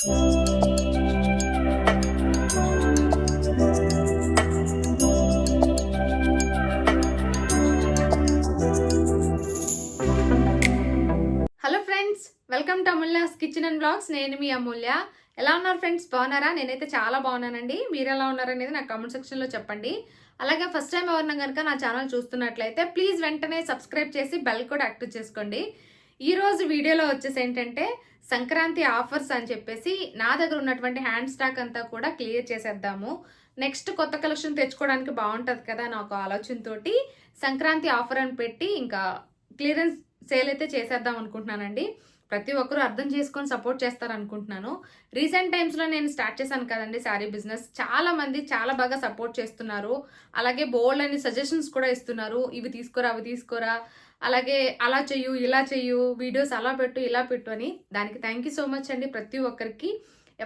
Hello friends welcome to Amulya's kitchen and blogs. నేను మీ అమూల్య. ఎలా ఉన్నారు ఫ్రెండ్స్? బాగున్నారా? నేనైతే చాలా బాగున్నానండి. మీరు ఎలా ఉన్నారనేది నాకు కామెంట్ సెక్షన్లో చెప్పండి. అలాగే ఫస్ట్ టైం ఎవరినా కనుక నా ఛానల్ చూస్తున్నట్లయితే ప్లీజ్ వెంటనే సబ్స్క్రైబ్ చేసి బెల్ కూడా యాక్టివ్ చేసుకోండి. ఈరోజు వీడియోలో వచ్చేసి ఏంటంటే సంక్రాంతి ఆఫర్స్ అని చెప్పేసి నా దగ్గర ఉన్నటువంటి హ్యాండ్ స్టాక్ అంతా కూడా క్లియర్ చేసేద్దాము. నెక్స్ట్ కొత్త కలెక్షన్ తెచ్చుకోవడానికి బాగుంటుంది కదా అని ఒక ఆలోచనతోటి సంక్రాంతి ఆఫర్ అని పెట్టి ఇంకా క్లియరెన్స్ సేల్ అయితే చేసేద్దాం అనుకుంటున్నానండి. ప్రతి ఒక్కరూ అర్థం చేసుకొని సపోర్ట్ చేస్తారు అనుకుంటున్నాను రీసెంట్ టైమ్స్లో నేను స్టార్ట్ చేశాను కదండి శారీ బిజినెస్. చాలా మంది చాలా బాగా సపోర్ట్ చేస్తున్నారు. అలాగే బోల్డ్ అని సజెషన్స్ కూడా ఇస్తున్నారు. ఇవి తీసుకోరా అవి తీసుకోరా అలాగే అలా చెయ్యు ఇలా చెయ్యు వీడియోస్ అలా పెట్టు ఇలా పెట్టు అని దానికి థ్యాంక్ యూ సో మచ్ అండి ప్రతి ఒక్కరికి.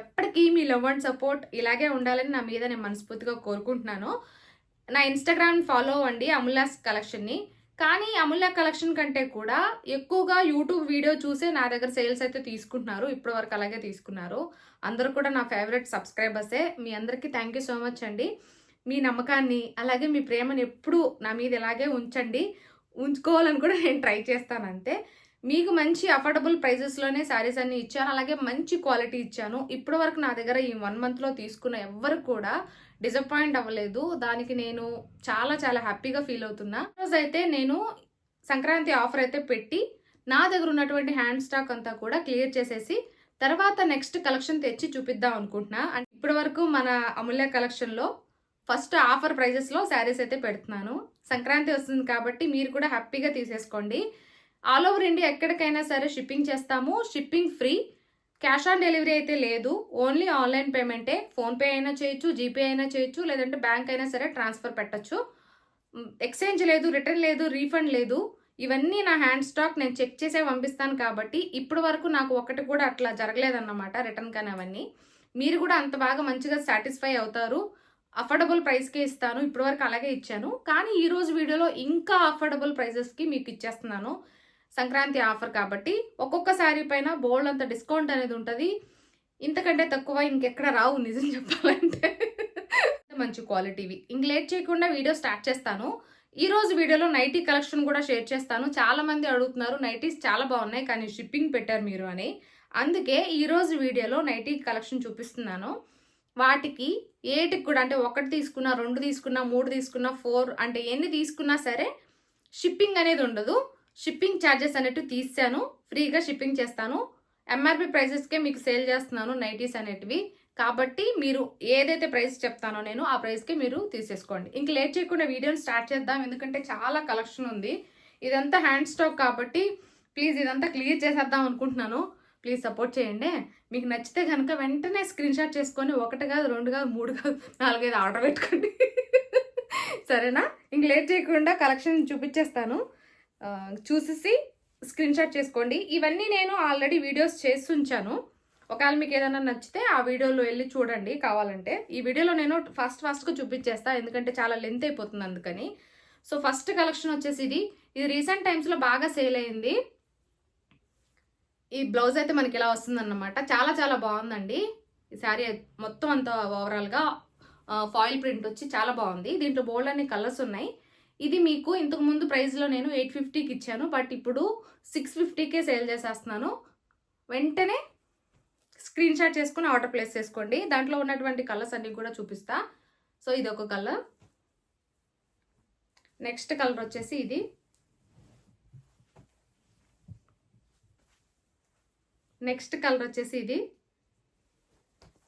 ఎప్పటికీ మీ లవ్ అండ్ సపోర్ట్ ఇలాగే ఉండాలని నా మీద నేను మనస్ఫూర్తిగా కోరుకుంటున్నాను. నా ఇన్స్టాగ్రామ్ ఫాలో అవ్వండి అమూల్యాస్ కలెక్షన్ని కానీ అమూల్య కలెక్షన్ కంటే కూడా ఎక్కువగా యూట్యూబ్ వీడియో చూసే నా దగ్గర సేల్స్ అయితే తీసుకుంటున్నారు. ఇప్పటి వరకు అలాగే తీసుకున్నారు. అందరూ కూడా నా ఫేవరెట్ సబ్స్క్రైబర్సే మీ అందరికీ థ్యాంక్ యూ సో మచ్ అండి. మీ నమ్మకాన్ని అలాగే మీ ప్రేమను ఎప్పుడూ నా మీద ఇలాగే ఉంచండి. ఉంచుకోవాలని కూడా నేను ట్రై చేస్తాను అంతే. మీకు మంచి అఫోర్డబుల్ ప్రైజెస్లోనే శారీస్ అన్ని ఇచ్చాను. అలాగే మంచి క్వాలిటీ ఇచ్చాను. ఇప్పటి వరకు నా దగ్గర ఈ వన్ మంత్లో తీసుకున్న ఎవ్వరు కూడా డిసప్పాయింట్ అవ్వలేదు. దానికి నేను చాలా చాలా హ్యాపీగా ఫీల్ అవుతున్నా. రోజు అయితే నేను సంక్రాంతి ఆఫర్ అయితే పెట్టి నా దగ్గర ఉన్నటువంటి హ్యాండ్ స్టాక్ అంతా కూడా క్లియర్ చేసేసి తర్వాత నెక్స్ట్ కలెక్షన్ తెచ్చి చూపిద్దాం అనుకుంటున్నా. అండ్ ఇప్పటి వరకు మన అమూల్య కలెక్షన్లో ఫస్ట్ ఆఫర్ ప్రైజెస్లో శారీస్ అయితే పెడుతున్నాను. సంక్రాంతి వస్తుంది కాబట్టి మీరు కూడా హ్యాపీగా తీసేసుకోండి. ఆల్ ఓవర్ ఇండియా ఎక్కడికైనా సరే షిప్పింగ్ చేస్తాము. Shipping free. Cash on delivery అయితే లేదు. Only online పేమెంటే. ఫోన్పే అయినా చేయొచ్చు జీపే అయినా చేయొచ్చు లేదంటే బ్యాంక్ అయినా సరే ట్రాన్స్ఫర్ పెట్టచ్చు. ఎక్స్చేంజ్ లేదు రిటర్న్ లేదు రీఫండ్ లేదు. ఇవన్నీ నా హ్యాండ్ స్టాక్. నేను చెక్ చేసే పంపిస్తాను కాబట్టి ఇప్పటి వరకు నాకు ఒకటి కూడా అట్లా జరగలేదన్నమాట రిటర్న్ కానీ అవన్నీ. మీరు కూడా అంత బాగా మంచిగా సాటిస్ఫై అవుతారు. అఫోర్డబుల్ ప్రైస్కే ఇస్తాను ఇప్పటి వరకు అలాగే ఇచ్చాను. కానీ ఈరోజు వీడియోలో ఇంకా అఫోర్డబుల్ ప్రైజెస్కి మీకు ఇచ్చేస్తున్నాను. సంక్రాంతి ఆఫర్ కాబట్టి ఒక్కొక్క శారీ పైన బోల్డ్ అంత డిస్కౌంట్ అనేది ఉంటుంది. ఇంతకంటే తక్కువ ఇంకెక్కడ రావు నిజం చెప్పాలంటే. మంచి క్వాలిటీవి ఇంక లేట్ చేయకుండా వీడియో స్టార్ట్ చేస్తాను. ఈ రోజు వీడియోలో నైటీ కలెక్షన్ కూడా షేర్ చేస్తాను. చాలా మంది అడుగుతున్నారు నైటీస్ చాలా బాగున్నాయి కానీ షిప్పింగ్ పెట్టారు మీరు అని. అందుకే ఈరోజు వీడియోలో నైటీ కలెక్షన్ చూపిస్తున్నాను. వాటికి ఏటికి కూడా అంటే ఒకటి తీసుకున్నా రెండు తీసుకున్నా మూడు తీసుకున్నా ఫోర్ అంటే ఎన్ని తీసుకున్నా సరే షిప్పింగ్ అనేది ఉండదు. షిప్పింగ్ ఛార్జెస్ అనేటివి తీసాను. ఫ్రీగా షిప్పింగ్ చేస్తాను. ఎంఆర్పి ప్రైసెస్కే మీకు సేల్ చేస్తున్నాను నైటీస్ అనేటివి. కాబట్టి మీరు ఏదైతే ప్రైస్ చెప్తానో నేను ఆ ప్రైస్కి మీరు తీసేసుకోండి. ఇంక లేట్ చేయకుండా వీడియోని స్టార్ట్ చేద్దాం. ఎందుకంటే చాలా కలెక్షన్ ఉంది. ఇదంతా హ్యాండ్ స్టాక్ కాబట్టి ప్లీజ్ ఇదంతా క్లియర్ చేసేద్దాం అనుకుంటున్నాను. ప్లీజ్ సపోర్ట్ చేయండి. మీకు నచ్చితే కనుక వెంటనే స్క్రీన్ షాట్ చేసుకొని ఒకటి కాదు రెండు కాదు మూడు కాదు నాలుగైదు ఆర్డర్ పెట్టుకోండి. సరేనా? ఇంక లేట్ చేయకుండా కలెక్షన్ చూపించేస్తాను. చూసేసి స్క్రీన్ షాట్ చేసుకోండి. ఇవన్నీ నేను ఆల్రెడీ వీడియోస్ చేసి ఉంచాను. ఒకవేళ మీకు ఏదైనా నచ్చితే ఆ వీడియోలో వెళ్ళి చూడండి కావాలంటే. ఈ వీడియోలో నేను ఫస్ట్ ఫస్ట్గా చూపించేస్తా ఎందుకంటే చాలా లెంత్ అయిపోతుంది అందుకని. సో ఫస్ట్ కలెక్షన్ వచ్చేసి ఇది. ఇది రీసెంట్ టైమ్స్లో బాగా సేల్ అయింది. ఈ బ్లౌజ్ అయితే మనకి ఇలా వస్తుందన్నమాట. చాలా చాలా బాగుందండి. ఈ శారీ మొత్తం అంత ఓవరాల్గా ఫాయిల్ ప్రింట్ వచ్చి చాలా బాగుంది. దీంట్లో బోల్డ్ అన్ని కలర్స్ ఉన్నాయి. ఇది మీకు ఇంతకు ముందు ప్రైస్లో నేను ఎయిట్ ఫిఫ్టీకి ఇచ్చాను. బట్ ఇప్పుడు సిక్స్ ఫిఫ్టీకే సేల్ చేసేస్తున్నాను. వెంటనే స్క్రీన్ షాట్ చేసుకుని ఆర్డర్ ప్లేస్ చేసుకోండి. దాంట్లో ఉన్నటువంటి కలర్స్ అన్నీ కూడా చూపిస్తా. సో ఇది ఒక కలర్ నెక్స్ట్ కలర్ వచ్చేసి ఇది. నెక్స్ట్ కలర్ వచ్చేసి ఇది.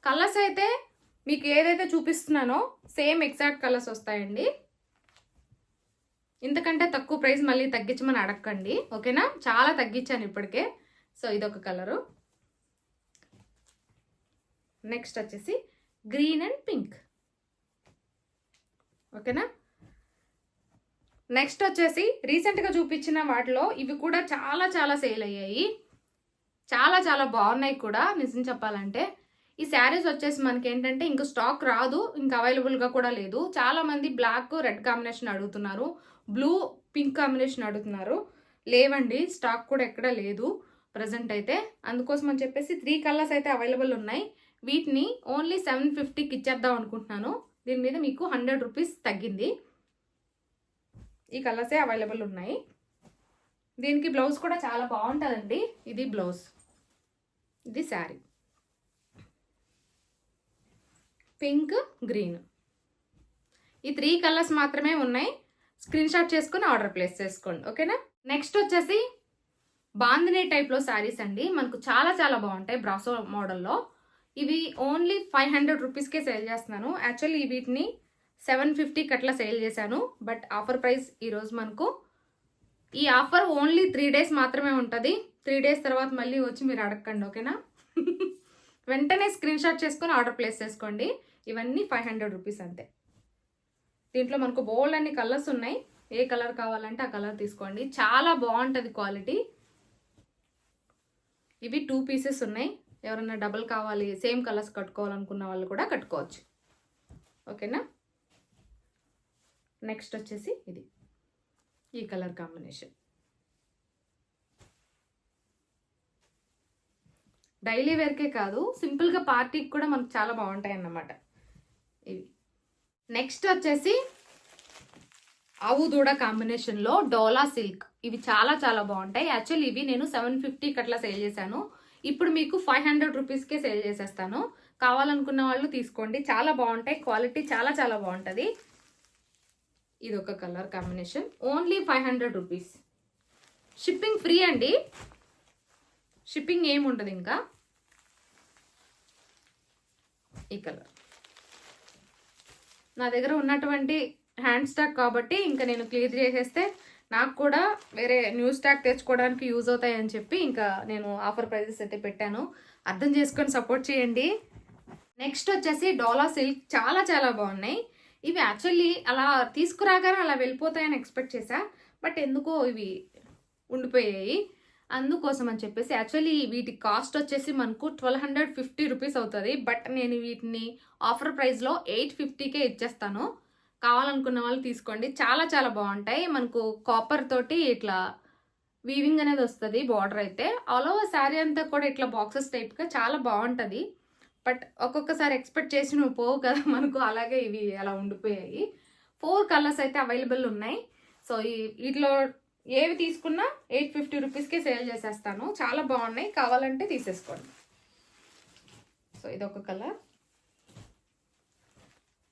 కలర్స్ అయితే మీకు ఏదైతే చూపిస్తున్నానో సేమ్ ఎగ్జాక్ట్ కలర్స్ వస్తాయండి. ఇంతకంటే తక్కువ ప్రైస్ మళ్ళీ తగ్గించమని అడగండి. ఓకేనా? చాలా తగ్గించాను ఇప్పటికే. సో ఇదొక కలరు. నెక్స్ట్ వచ్చేసి గ్రీన్ అండ్ పింక్. ఓకేనా? నెక్స్ట్ వచ్చేసి రీసెంట్గా చూపించిన వాటిలో ఇవి కూడా చాలా చాలా సేల్ అయ్యాయి. చాలా చాలా బాగున్నాయి కూడా నిజం చెప్పాలంటే. ఈ శారీస్ వచ్చేసి మనకి ఏంటంటే ఇంకా స్టాక్ రాదు ఇంకా అవైలబుల్గా కూడా లేదు. చాలామంది బ్లాక్ రెడ్ కాంబినేషన్ అడుగుతున్నారు. బ్లూ పింక్ కాంబినేషన్ అడుగుతున్నారు. లేవండి స్టాక్ కూడా ఎక్కడ లేదు ప్రజెంట్ అయితే. అందుకోసం అని చెప్పేసి త్రీ కలర్స్ అయితే అవైలబుల్ ఉన్నాయి. వీటిని ఓన్లీ సెవెన్ ఫిఫ్టీకి ఇచ్చేద్దాం అనుకుంటున్నాను. దీని మీద మీకు హండ్రెడ్ రూపీస్ తగ్గింది. ఈ కలర్సే అవైలబుల్ ఉన్నాయి. దీనికి బ్లౌజ్ కూడా చాలా బాగుంటుందండి. ఇది బ్లౌజ్. ఇది శారీ. Pink green. ఈ త్రీ కలర్స్ మాత్రమే ఉన్నాయి. స్క్రీన్ షాట్ చేసుకుని ఆర్డర్ ప్లేస్ చేసుకోండి. ఓకేనా? నెక్స్ట్ వచ్చేసి బాందినీ టైప్లో శారీస్ అండి. మనకు చాలా చాలా బాగుంటాయి బ్రాసో మోడల్లో. ఇవి ఓన్లీ ఫైవ్ హండ్రెడ్ రూపీస్కే సేల్ చేస్తున్నాను. యాక్చువల్లీ వీటిని సెవెన్ ఫిఫ్టీకి అట్లా సేల్ చేశాను. బట్ ఆఫర్ ప్రైస్ ఈరోజు మనకు ఈ ఆఫర్ ఓన్లీ త్రీ డేస్ మాత్రమే ఉంటుంది. త్రీ డేస్ తర్వాత మళ్ళీ వచ్చి మీరు అడగండి ఓకేనా? వెంటనే స్క్రీన్ షాట్ చేసుకొని ఆర్డర్ ప్లేస్ చేసుకోండి. ఇవన్నీ ఫైవ్ హండ్రెడ్ రూపీస్ అంతే. దీంట్లో మనకు బోల్డ్ అన్ని కలర్స్ ఉన్నాయి. ఏ కలర్ కావాలంటే ఆ కలర్ తీసుకోండి. చాలా బాగుంటుంది క్వాలిటీ. ఇవి టూ పీసెస్ ఉన్నాయి. ఎవరైనా డబల్ కావాలి సేమ్ కలర్స్ కట్టుకోవాలనుకున్న వాళ్ళు కూడా కట్టుకోవచ్చు. ఓకేనా? నెక్స్ట్ వచ్చేసి ఇది. ఈ కలర్ కాంబినేషన్. డైలీ వేర్కే కాదు సింపుల్గా పార్టీకి కూడా మనకు చాలా బాగుంటాయి అన్నమాట ఇవి. నెక్స్ట్ వచ్చేసి ఆవు దూడ కాంబినేషన్లో డోలా సిల్క్. ఇవి చాలా చాలా బాగుంటాయి. యాక్చువల్లీ ఇవి నేను సెవెన్ ఫిఫ్టీకి అట్లా సేల్ చేశాను. ఇప్పుడు మీకు ఫైవ్ హండ్రెడ్ రూపీస్కే సేల్ చేసేస్తాను. కావాలనుకున్న వాళ్ళు తీసుకోండి. చాలా బాగుంటాయి. క్వాలిటీ చాలా చాలా బాగుంటుంది. ఇది ఒక colour combination. Only five hundred rupees. Shipping free అండి. షిప్పింగ్ ఏముంటుంది ఇంకా. ఈ కలర్ నా దగ్గర ఉన్నటువంటి హ్యాండ్ స్టాక్ కాబట్టి ఇంకా నేను క్లియర్ చేసేస్తే నాకు కూడా వేరే న్యూ స్టాక్ తెచ్చుకోవడానికి యూజ్ అవుతాయని చెప్పి ఇంకా నేను ఆఫర్ ప్రైజెస్ అయితే పెట్టాను. అర్థం చేసుకొని సపోర్ట్ చేయండి. నెక్స్ట్ వచ్చేసి డోలా సిల్క్ చాలా చాలా బాగున్నాయి. ఇవి యాక్చువల్లీ అలా తీసుకురాగానే అలా వెళ్ళిపోతాయని ఎక్స్పెక్ట్ చేశా. బట్ ఎందుకో ఇవి ఉండిపోయాయి. అందుకోసం అని చెప్పేసి యాక్చువల్లీ వీటి కాస్ట్ వచ్చేసి మనకు ట్వెల్వ్ హండ్రెడ్ ఫిఫ్టీ రూపీస్ అవుతుంది. బట్ నేను వీటిని ఆఫర్ ప్రైస్లో ఎయిట్ ఫిఫ్టీకే ఇచ్చేస్తాను. కావాలనుకున్న వాళ్ళు తీసుకోండి. చాలా చాలా బాగుంటాయి. మనకు కాపర్ తోటి ఇట్లా వీవింగ్ అనేది వస్తుంది బార్డర్ అయితే. ఆల్ ఓవర్ శారీ అంతా కూడా ఇట్లా బాక్సెస్ టైప్గా చాలా బాగుంటుంది. బట్ ఒక్కొక్కసారి ఎక్స్పెక్ట్ చేసి నువ్వు పోవు కదా. మనకు అలాగే ఇవి అలా ఉండిపోయాయి. ఫోర్ కలర్స్ అయితే అవైలబుల్ ఉన్నాయి. సో ఈ వీటిలో ఏవి తీసుకున్నా ఎయిట్ ఫిఫ్టీ రూపీస్కే సేల్ చేసేస్తాను. చాలా బాగున్నాయి. కావాలంటే తీసేసుకోండి. సో ఇదొక కలర్.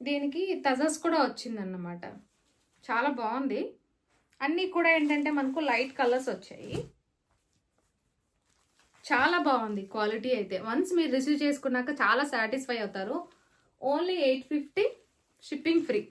దీనికి తజస్ కూడా వచ్చిందన్నమాట. చాలా బాగుంది. అన్నీ కూడా ఏంటంటే మనకు లైట్ కలర్స్ వచ్చాయి. చాలా బాగుంది క్వాలిటీ అయితే. వన్స్ మీరు రిసీవ్ చేసుకున్నాక చాలా సాటిస్ఫై అవుతారు. Only eight fifty shipping free.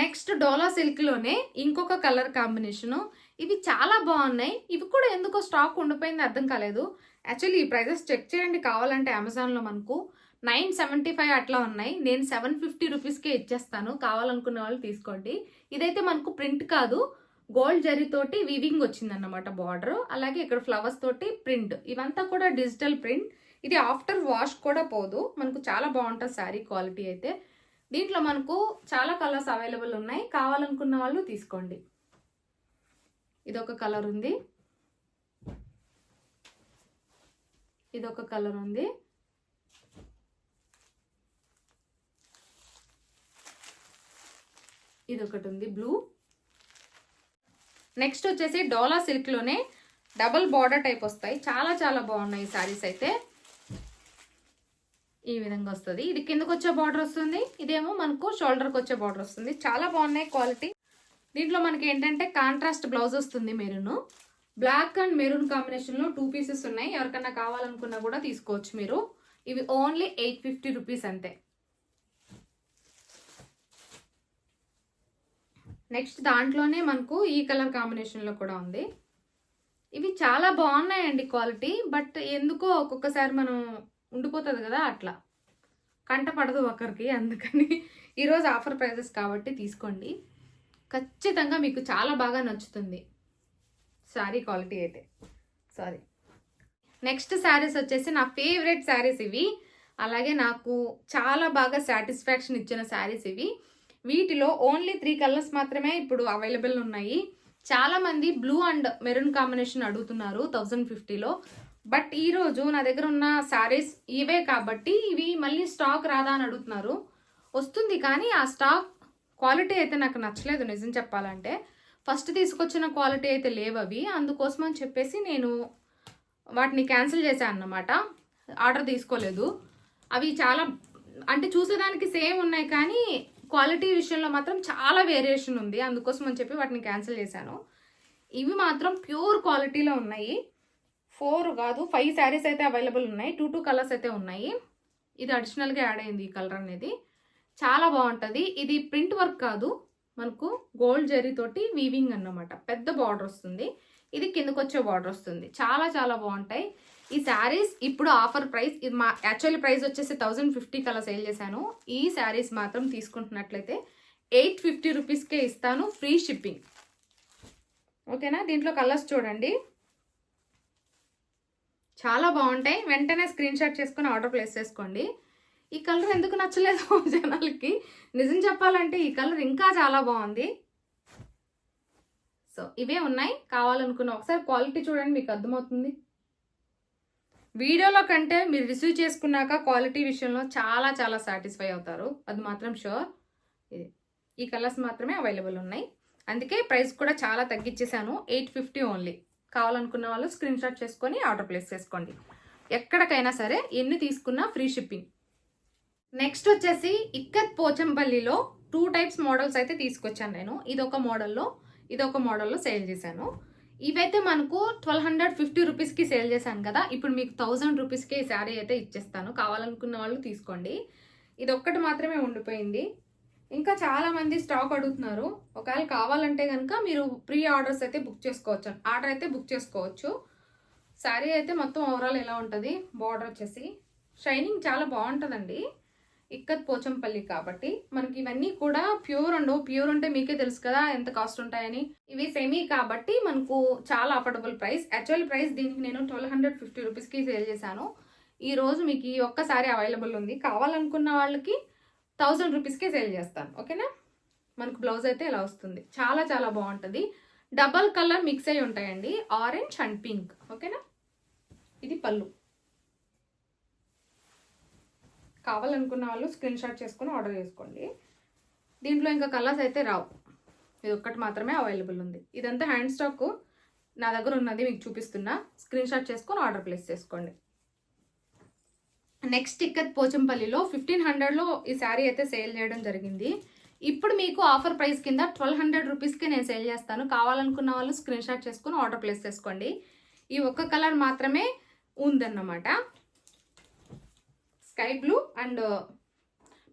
Next డోలా సిల్క్లోనే ఇంకొక కలర్ కాంబినేషను. ఇవి చాలా బాగున్నాయి. ఇవి కూడా ఎందుకో స్టాక్ ఉండిపోయింది అర్థం కాలేదు. యాక్చువల్లీ ఈ ప్రైజెస్ చెక్ చేయండి. కావాలంటే అమెజాన్లో మనకు నైన్ సెవెంటీ ఫైవ్ అట్లా ఉన్నాయి. నేను సెవెన్ ఫిఫ్టీ రూపీస్కే ఇచ్చేస్తాను. కావాలనుకున్న వాళ్ళు తీసుకోండి. ఇదైతే మనకు ప్రింట్ కాదు. గోల్డ్ జరీ తోటి వివింగ్ వచ్చిందన్నమాట బార్డర్. అలాగే ఇక్కడ ఫ్లవర్స్ తోటి ప్రింట్. ఇవంతా కూడా డిజిటల్ ప్రింట్. ఇది ఆఫ్టర్ వాష్ కూడా పోదు. మనకు చాలా బాగుంటుంది శారీ క్వాలిటీ అయితే. దీంట్లో మనకు చాలా కలర్స్ అవైలబుల్ ఉన్నాయి. కావాలనుకున్న వాళ్ళు తీసుకోండి. ఇదొక కలర్ ఉంది. ఇదొక కలర్ ఉంది. ఇది ఒకటి ఉంది బ్లూ. నెక్స్ట్ వచ్చేసి డోలా సిల్క్లోనే డబల్ బార్డర్ టైప్ వస్తాయి. చాలా చాలా బాగున్నాయి శారీస్ అయితే. ఈ విధంగా వస్తుంది. ఇది కిందకు వచ్చే బార్డర్ వస్తుంది. ఇదేమో మనకు షోల్డర్కి వచ్చే బార్డర్ వస్తుంది. చాలా బాగున్నాయి క్వాలిటీ దీంట్లో మనకి ఏంటంటే కాంట్రాస్ట్ బ్లౌజ్ వస్తుంది మెరూన్. బ్లాక్ అండ్ మెరూన్ కాంబినేషన్లో టూ పీసెస్ ఉన్నాయి. ఎవరికన్నా కావాలనుకున్నా కూడా తీసుకోవచ్చు మీరు. ఇవి ఓన్లీ ఎయిట్ ఫిఫ్టీ రూపీస్ అంతే. నెక్స్ట్ దాంట్లోనే మనకు ఈ కలర్ కాంబినేషన్లో కూడా ఉంది. ఇవి చాలా బాగున్నాయండి క్వాలిటీ బట్ ఎందుకో ఒక్కొక్కసారి మనం ఉండిపోతుంది కదా అట్లా. కంట పడదు ఒకరికి అందుకని ఈరోజు ఆఫర్ ప్రైజెస్ కాబట్టి తీసుకోండి. ఖచ్చితంగా మీకు చాలా బాగా నచ్చుతుంది. శారీ క్వాలిటీ అయితే. సారీ. నెక్స్ట్ శారీస్ వచ్చేసి నా ఫేవరెట్ శారీస్ ఇవి. అలాగే నాకు చాలా బాగా సాటిస్ఫాక్షన్ ఇచ్చిన శారీస్ ఇవి. వీటిలో ఓన్లీ త్రీ కలర్స్ మాత్రమే ఇప్పుడు అవైలబుల్ ఉన్నాయి. చాలామంది బ్లూ అండ్ మెరూన్ కాంబినేషన్ అడుగుతున్నారు థౌజండ్ ఫిఫ్టీలో. బట్ ఈరోజు నా దగ్గర ఉన్న శారీస్ ఇవే కాబట్టి ఇవి మళ్ళీ స్టాక్ రాదా అని అడుగుతున్నారు. వస్తుంది కానీ ఆ స్టాక్ క్వాలిటీ అయితే నాకు నచ్చలేదు నిజం చెప్పాలంటే. ఫస్ట్ తీసుకొచ్చిన క్వాలిటీ అయితే లేవు అవి. అందుకోసం అని చెప్పేసి నేను వాటిని క్యాన్సిల్ చేశాను అన్నమాట. ఆర్డర్ తీసుకోలేదు. అవి చాలా అంటే చూసేదానికి సేమ్ ఉన్నాయి కానీ క్వాలిటీ విషయంలో మాత్రం చాలా వేరియేషన్ ఉంది. అందుకోసం అని చెప్పి వాటిని క్యాన్సిల్ చేశాను. ఇవి మాత్రం ప్యూర్ క్వాలిటీలో ఉన్నాయి. ఫోర్ కాదు ఫైవ్ శారీస్ అయితే అవైలబుల్ ఉన్నాయి. టూ టూ కలర్స్ అయితే ఉన్నాయి. ఇది అడిషనల్గా యాడ్ అయింది ఈ కలర్ అనేది. చాలా బాగుంటుంది. ఇది ప్రింట్ వర్క్ కాదు. మనకు గోల్డ్ జరీ తోటి వీవింగ్ అన్నమాట. పెద్ద బార్డర్ వస్తుంది. ఇది కిందకు వచ్చే బార్డర్ వస్తుంది. చాలా చాలా బాగుంటాయి. ఈ శారీస్ ఇప్పుడు ఆఫర్ ప్రైస్ ఇది మా యాక్చువల్ ప్రైస్ వచ్చేసి థౌజండ్ ఫిఫ్టీ కల్లా సేల్ చేశాను. ఈ శారీస్ మాత్రం తీసుకుంటున్నట్లయితే ఎయిట్ ఫిఫ్టీ రూపీస్కే ఇస్తాను ఫ్రీ షిప్పింగ్ ఓకేనా దీంట్లో కలర్స్ చూడండి. చాలా బాగుంటాయి. వెంటనే స్క్రీన్ షాట్ చేసుకుని ఆర్డర్ ప్లేస్ చేసుకోండి. ఈ కలర్ ఎందుకు నచ్చలేదు జనాలకి? నిజం చెప్పాలంటే ఈ కలర్ ఇంకా చాలా బాగుంది. సో ఇవే ఉన్నాయి. కావాలనుకున్న ఒకసారి క్వాలిటీ చూడండి మీకు అర్థమవుతుంది. వీడియోలో కంటే మీరు రిసీవ్ చేసుకున్నాక క్వాలిటీ విషయంలో చాలా చాలా సాటిస్ఫై అవుతారు. అది మాత్రం షూర్ ఇది. ఈ కలర్స్ మాత్రమే అవైలబుల్ ఉన్నాయి. అందుకే ప్రైస్ కూడా చాలా తగ్గించేశాను ఎయిట్ ఫిఫ్టీ ఓన్లీ కావాలనుకున్న వాళ్ళు స్క్రీన్ షాట్ చేసుకొని ఆర్డర్ ప్లేస్ చేసుకోండి. ఎక్కడికైనా సరే ఎన్ని తీసుకున్నా ఫ్రీ షిప్పింగ్ నెక్స్ట్ వచ్చేసి ఇక్కత్ పోచంపల్లిలో టూ టైప్స్ మోడల్స్ అయితే తీసుకొచ్చాను నేను. ఇదొక మోడల్లో ఇదొక మోడల్లో సేల్ చేశాను. ఇవైతే మనకు ట్వెల్వ్ హండ్రెడ్ ఫిఫ్టీ రూపీస్కి సేల్ చేశాను కదా. ఇప్పుడు మీకు థౌజండ్ రూపీస్కి ఈ శారీ అయితే ఇచ్చేస్తాను. కావాలనుకున్న వాళ్ళు తీసుకోండి. ఇది ఒక్కటి మాత్రమే ఉండిపోయింది. ఇంకా చాలా మంది స్టాక్ అడుగుతున్నారు. ఒకవేళ కావాలంటే కనుక మీరు ప్రీ ఆర్డర్స్ అయితే బుక్ చేసుకోవచ్చు. ఆర్డర్ అయితే బుక్ చేసుకోవచ్చు. శారీ అయితే మొత్తం ఓవరాల్ ఎలా ఉంటుంది? బార్డర్ వచ్చేసి షైనింగ్ చాలా బాగుంటుందండి. ఇక్కత్ పోచంపల్లి కాబట్టి మనకి ఇవన్నీ కూడా ప్యూర్ ఉండవు ప్యూర్ ఉంటే మీకే తెలుసు కదా ఎంత కాస్ట్ ఉంటాయని. ఇవి సెమీ కాబట్టి మనకు చాలా అఫోర్డబుల్ ప్రైస్ యాక్చువల్ ప్రైస్ దీనికి నేను ట్వెల్వ్ హండ్రెడ్ ఫిఫ్టీ రూపీస్కి సేల్ చేశాను. ఈరోజు మీకు ఈ ఒక్కసారి అవైలబుల్ ఉంది. కావాలనుకున్న వాళ్ళకి థౌజండ్ రూపీస్కే సేల్ చేస్తాను ఓకేనా? మనకు బ్లౌజ్ అయితే ఇలా వస్తుంది. చాలా చాలా బాగుంటుంది. డబల్ కలర్ మిక్స్ అయి ఉంటాయండి. ఆరెంజ్ అండ్ పింక్ ఓకేనా? ఇది పళ్ళు. కావాలనుకున్న వాళ్ళు స్క్రీన్ షాట్ చేసుకుని ఆర్డర్ చేసుకోండి. దీంట్లో ఇంకా కలర్స్ అయితే రావు. ఇది ఒక్కటి మాత్రమే అవైలబుల్ ఉంది. ఇదంతా హ్యాండ్ స్టాక్. నా దగ్గర ఉన్నది మీకు చూపిస్తున్నా. స్క్రీన్ షాట్ చేసుకొని ఆర్డర్ ప్లేస్ చేసుకోండి. నెక్స్ట్ ఇక్కత్ పోచంపల్లిలో ఫిఫ్టీన్ హండ్రెడ్లో ఈ శారీ అయితే సేల్ చేయడం జరిగింది. ఇప్పుడు మీకు ఆఫర్ ప్రైస్ కింద ట్వెల్వ్ హండ్రెడ్ రూపీస్కి నేను సేల్ చేస్తాను. కావాలనుకున్న వాళ్ళు స్క్రీన్ షాట్ చేసుకుని ఆర్డర్ ప్లేస్ చేసుకోండి. ఈ ఒక్క కలర్ మాత్రమే ఉందన్నమాట. స్కై బ్లూ అండ్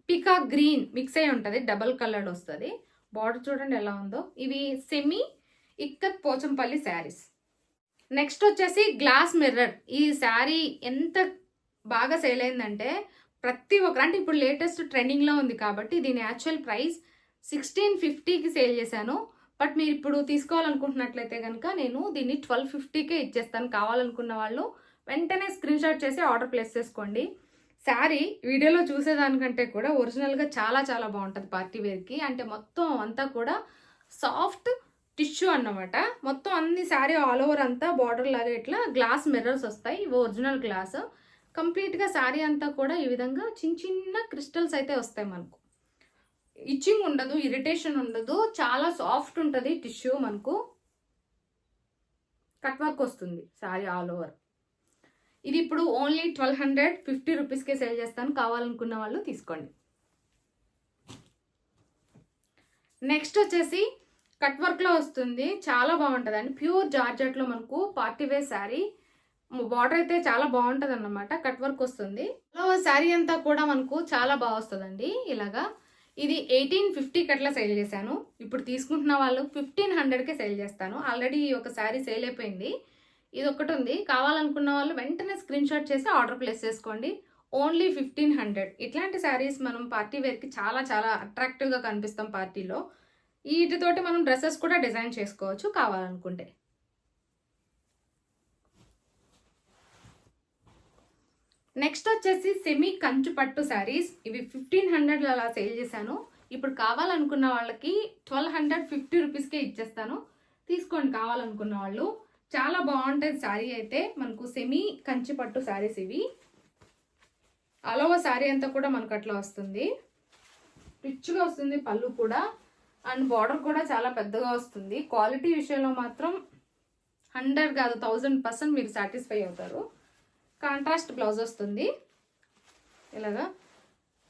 పికా గ్రీన్ మిక్స్ అయి ఉంటుంది. డబల్ కలర్ వస్తుంది. బార్డర్ చూడండి ఎలా ఉందో. ఇవి సెమీ ఇక్కత్ పోచంపల్లి శారీస్. నెక్స్ట్ వచ్చేసి గ్లాస్ మిర్రర్. ఈ శారీ ఎంత బాగా సేల్ అయిందంటే ప్రతి ఒక్కరు అంటే ఇప్పుడు లేటెస్ట్ ట్రెండింగ్లో ఉంది కాబట్టి దీని యాక్చువల్ ప్రైస్ సిక్స్టీన్ ఫిఫ్టీకి సేల్ చేశాను. బట్ మీరు ఇప్పుడు తీసుకోవాలనుకుంటున్నట్లయితే కనుక నేను దీన్ని ట్వెల్వ్ ఫిఫ్టీకే ఇచ్చేస్తాను. కావాలనుకున్న వాళ్ళు వెంటనే స్క్రీన్ షాట్ చేసి ఆర్డర్ ప్లేస్ చేసుకోండి. శారీ వీడియోలో చూసేదానికంటే కూడా ఒరిజినల్గా చాలా చాలా బాగుంటుంది పార్టీ వేర్కి. అంటే మొత్తం అంతా కూడా సాఫ్ట్ టిష్యూ అన్నమాట. మొత్తం అన్ని శారీ ఆల్ ఓవర్ అంతా బార్డర్ లాగా ఇట్లా గ్లాస్ మిర్రర్స్ వస్తాయి. ఇవి ఒరిజినల్ గ్లాస్. కంప్లీట్గా శారీ అంతా కూడా ఈ విధంగా చిన్న చిన్న క్రిస్టల్స్ అయితే వస్తాయి మనకు. ఇచ్చింగ్ ఉండదు ఇరిటేషన్ ఉండదు చాలా సాఫ్ట్ ఉంటుంది టిష్యూ మనకు. కట్ వర్క్ వస్తుంది శారీ ఆల్ ఓవర్. ఇది ఇప్పుడు ఓన్లీ ట్వెల్వ్ హండ్రెడ్ ఫిఫ్టీ రూపీస్కే సేల్ చేస్తాను కావాలనుకున్న వాళ్ళు తీసుకోండి. నెక్స్ట్ వచ్చేసి కట్ వర్క్లో వస్తుంది చాలా బాగుంటుంది అండి ప్యూర్ జార్జెట్లో మనకు పార్టీ వేర్ శారీ. బార్డర్ అయితే చాలా బాగుంటుంది అన్నమాట కట్ వర్క్ వస్తుంది. శారీ అంతా కూడా మనకు చాలా బాగా వస్తుందండి ఇలాగా. ఇది ఎయిటీన్ ఫిఫ్టీకి అట్లా సేల్ చేశాను. ఇప్పుడు తీసుకుంటున్న వాళ్ళు ఫిఫ్టీన్ హండ్రెడ్కే సేల్ చేస్తాను. ఆల్రెడీ ఒక శారీ సేల్ అయిపోయింది. ఇది ఒకటి ఉంది. కావాలనుకున్న వాళ్ళు వెంటనే స్క్రీన్ షాట్ చేసి ఆర్డర్ ప్లేస్ చేసుకోండి. Only fifteen hundred. ఇట్లాంటి శారీస్ మనం పార్టీ వేర్కి చాలా చాలా అట్రాక్టివ్గా కనిపిస్తాం పార్టీలో. వీటితోటి మనం డ్రెస్సెస్ కూడా డిజైన్ చేసుకోవచ్చు కావాలనుకుంటే. నెక్స్ట్ వచ్చేసి సెమీ కంచు పట్టు శారీస్ ఇవి ఫిఫ్టీన్ హండ్రెడ్ అలా సేల్ చేశాను. ఇప్పుడు కావాలనుకున్న వాళ్ళకి ట్వెల్వ్ హండ్రెడ్ ఫిఫ్టీ రూపీస్కే ఇచ్చేస్తాను. తీసుకోండి కావాలనుకున్న వాళ్ళు. చాలా బాగుంటుంది శారీ అయితే. మనకు సెమీ కంచి పట్టు శారీస్ ఇవి. అలవ శారీ అంతా కూడా మనకు అట్లా వస్తుంది. రిచ్గా వస్తుంది పళ్ళు కూడా. అండ్ బార్డర్ కూడా చాలా పెద్దగా వస్తుంది. క్వాలిటీ విషయంలో మాత్రం హండ్రెడ్ కాదు థౌజండ్ పర్సెంట్ మీరు సాటిస్ఫై అవుతారు. కాంట్రాస్ట్ బ్లౌజ్ వస్తుంది. ఇలాగా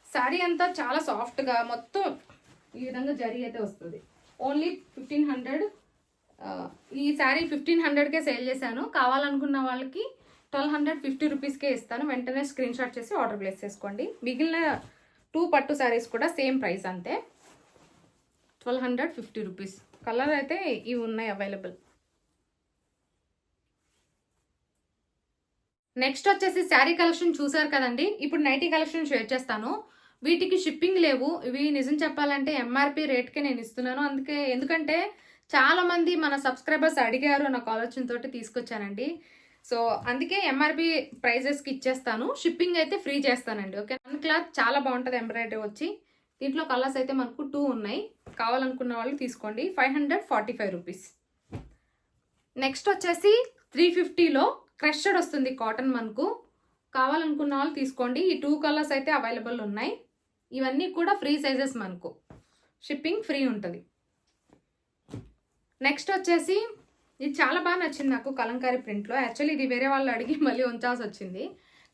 శారీ అంతా చాలా సాఫ్ట్గా మొత్తం ఈ విధంగా జరీ అయితే వస్తుంది. ఓన్లీ ఫిఫ్టీన్ హండ్రెడ్ ఈ శారీ ఫిఫ్టీన్ హండ్రెడ్కే సేల్ చేశాను. కావాలనుకున్న వాళ్ళకి ట్వెల్వ్ హండ్రెడ్ ఫిఫ్టీ రూపీస్కే ఇస్తాను. వెంటనే స్క్రీన్ షాట్ చేసి ఆర్డర్ ప్లేస్ చేసుకోండి. మిగిలిన టూ పట్టు శారీస్ కూడా సేమ్ ప్రైస్ అంతే. Twelve hundred fifty rupees colour అయితే ఇవి ఉన్నాయి అవైలబుల్ నెక్స్ట్ వచ్చేసి శారీ కలెక్షన్ చూసారు కదండి. ఇప్పుడు నైటీ కలెక్షన్ షేర్ చేస్తాను. వీటికి షిప్పింగ్ లేవు. ఇవి నిజం చెప్పాలంటే ఎంఆర్పి రేట్కే నేను ఇస్తున్నాను. అందుకే ఎందుకంటే చాలామంది మన సబ్స్క్రైబర్స్ అడిగారు నాకు ఆలోచనతో తీసుకొచ్చానండి. సో అందుకే ఎంఆర్పి ప్రైజెస్కి ఇచ్చేస్తాను. షిప్పింగ్ అయితే ఫ్రీ చేస్తానండి. ఓకే? వన్ క్లాత్ చాలా బాగుంటుంది ఎంబ్రాయిడరీ వచ్చి. దీంట్లో కలర్స్ అయితే మనకు టూ ఉన్నాయి. కావాలనుకున్న వాళ్ళు తీసుకోండి. Five hundred forty five rupees next వచ్చేసి త్రీ ఫిఫ్టీలో క్రషడ్ వస్తుంది కాటన్ మనకు. కావాలనుకున్న వాళ్ళు తీసుకోండి. ఈ టూ కలర్స్ అయితే అవైలబుల్ ఉన్నాయి. ఇవన్నీ కూడా ఫ్రీ సైజెస్ మనకు. షిప్పింగ్ ఫ్రీ ఉంటుంది. నెక్స్ట్ వచ్చేసి ఇది చాలా బాగా నచ్చింది నాకు కలంకారీ ప్రింట్లో యాక్చువల్లీ ఇది వేరే వాళ్ళు అడిగి మళ్ళీ ఉంచాల్సి వచ్చింది.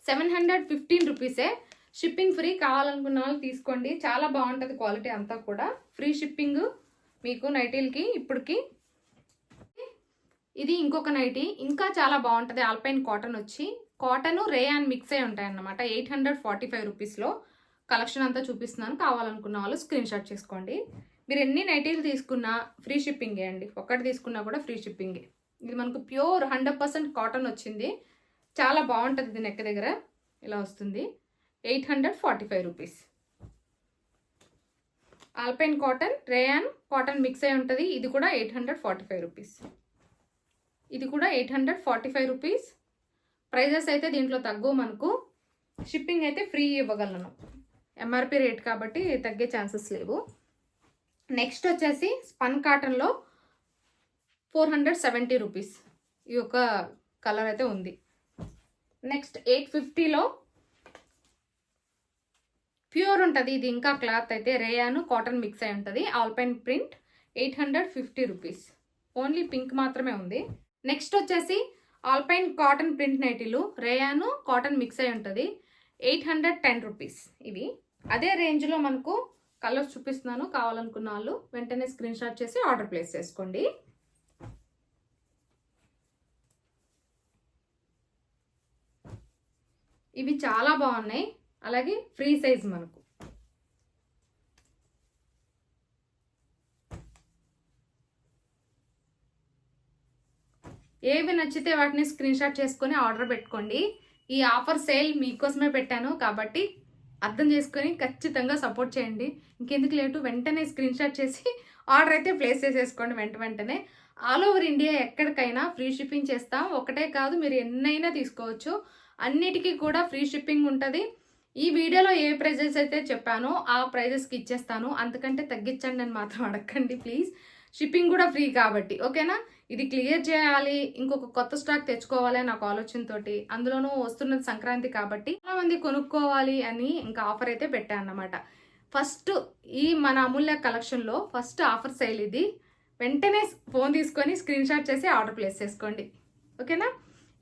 సెవెన్ హండ్రెడ్ ఫిఫ్టీన్ రూపీసే షిప్పింగ్ ఫ్రీ కావాలనుకున్న వాళ్ళు తీసుకోండి. చాలా బాగుంటుంది క్వాలిటీ అంతా కూడా. ఫ్రీ షిప్పింగ్ మీకు నైటీల్కి ఇప్పటికి ఇది ఇంకొక నైటీ. ఇంకా చాలా బాగుంటుంది. ఆల్పైన్ కాటన్ వచ్చి. కాటన్ రేయాన్ మిక్స్ అయి ఉంటాయి అన్నమాట ఎయిట్ హండ్రెడ్ ఫార్టీ ఫైవ్ రూపీస్లో కలెక్షన్ అంతా చూపిస్తున్నాను. కావాలనుకున్న వాళ్ళు స్క్రీన్ షాట్ చేసుకోండి. మీరు ఎన్ని నైటీలు తీసుకున్నా ఫ్రీ షిప్పింగే అండి. ఒక్కటి తీసుకున్నా కూడా ఫ్రీ షిప్పింగే. ఇది మనకు ప్యూర్ హండ్రెడ్ పర్సెంట్ కాటన్ వచ్చింది. చాలా బాగుంటుంది ఇది నెక్ దగ్గర. ఇలా వస్తుంది. Eight hundred forty five rupees. Alpine cotton rayon cotton mix అయి ఉంటుంది. ఇది కూడా eight hundred forty five rupees. ఇది కూడా eight hundred forty five rupees. Prices అయితే దీంట్లో తగ్గు మనకు. షిప్పింగ్ అయితే ఫ్రీ ఇవ్వగలను. ఎంఆర్పి రేట్ కాబట్టి తగ్గే ఛాన్సెస్ లేవు. నెక్స్ట్ వచ్చేసి స్పన్ కాటన్లో ఫోర్ హండ్రెడ్ సెవెంటీ రూపీస్ ఈ యొక్క కలర్ అయితే ఉంది. నెక్స్ట్ ఎయిట్ ఫిఫ్టీలో ప్యూర్ ఉంటుంది. ఇది ఇంకా క్లాత్ అయితే రేయాను కాటన్ మిక్స్ అయి ఉంటుంది. Alpine print eight hundred fifty rupees only pink మాత్రమే ఉంది. నెక్స్ట్ వచ్చేసి ఆల్పైన్ కాటన్ ప్రింట్ నైటీలు. రేయాను కాటన్ మిక్స్ అయి ఉంటుంది. ఎయిట్ హండ్రెడ్ టెన్ రూపీస్ ఇవి. అదే రేంజ్లో మనకు కలర్స్ చూపిస్తున్నాను. కావాలనుకున్న వాళ్ళు వెంటనే స్క్రీన్ షాట్ చేసి ఆర్డర్ ప్లేస్ చేసుకోండి. ఇవి చాలా బాగున్నాయి. అలాగే ఫ్రీ సైజ్ మనకు. ఏవి నచ్చితే వాటిని స్క్రీన్ షాట్ చేసుకొని ఆర్డర్ పెట్టుకోండి. ఈ ఆఫర్ సేల్ మీకోసమే పెట్టాను కాబట్టి అర్థం చేసుకొని ఖచ్చితంగా సపోర్ట్ చేయండి. ఇంకెందుకు లేటు? వెంటనే స్క్రీన్ షాట్ చేసి ఆర్డర్ అయితే ప్లేస్ చేసేసుకోండి వెంట వెంటనే. ఆల్ ఓవర్ ఇండియా ఎక్కడికైనా ఫ్రీ షిప్పింగ్ చేస్తాం. ఒకటే కాదు మీరు ఎన్నైనా తీసుకోవచ్చు. అన్నిటికీ కూడా ఫ్రీ షిప్పింగ్ ఉంటుంది. ఈ వీడియోలో ఏ ప్రైజెస్ అయితే చెప్పానో ఆ ప్రైజెస్కి ఇచ్చేస్తాను. అంతకంటే తగ్గించండి అని మాత్రం అడగండి ప్లీజ్. షిప్పింగ్ కూడా ఫ్రీ కాబట్టి ఓకేనా? ఇది క్లియర్ చేయాలి ఇంకొక కొత్త స్టాక్ తెచ్చుకోవాలి నాకు ఆలోచనతోటి అందులోనూ వస్తున్నది సంక్రాంతి కాబట్టి చాలా మంది కొనుక్కోవాలి అని ఇంకా ఆఫర్ అయితే పెట్టాను అన్నమాట ఫస్ట్ ఈ మన అమూల్య కలెక్షన్లో ఫస్ట్ ఆఫర్ సేల్ ఇది. వెంటనే ఫోన్ తీసుకొని స్క్రీన్ షాట్ చేసి ఆర్డర్ ప్లేస్ చేసుకోండి. ఓకేనా?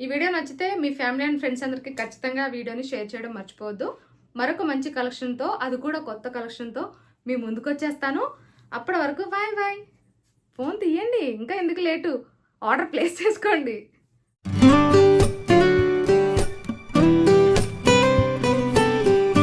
ఈ వీడియో నచ్చితే మీ ఫ్యామిలీ అండ్ ఫ్రెండ్స్ అందరికీ ఖచ్చితంగా వీడియోని షేర్ చేయడం మర్చిపోవద్దు. మరొక మంచి కలెక్షన్తో అది కూడా కొత్త కలెక్షన్తో మీ ముందుకు వచ్చేస్తాను అప్పటి వరకు బాయ్ బాయ్. ఫోన్ తీయండి ఇంకా ఎందుకు లేటు? ఆర్డర్ ప్లేస్ చేసుకోండి.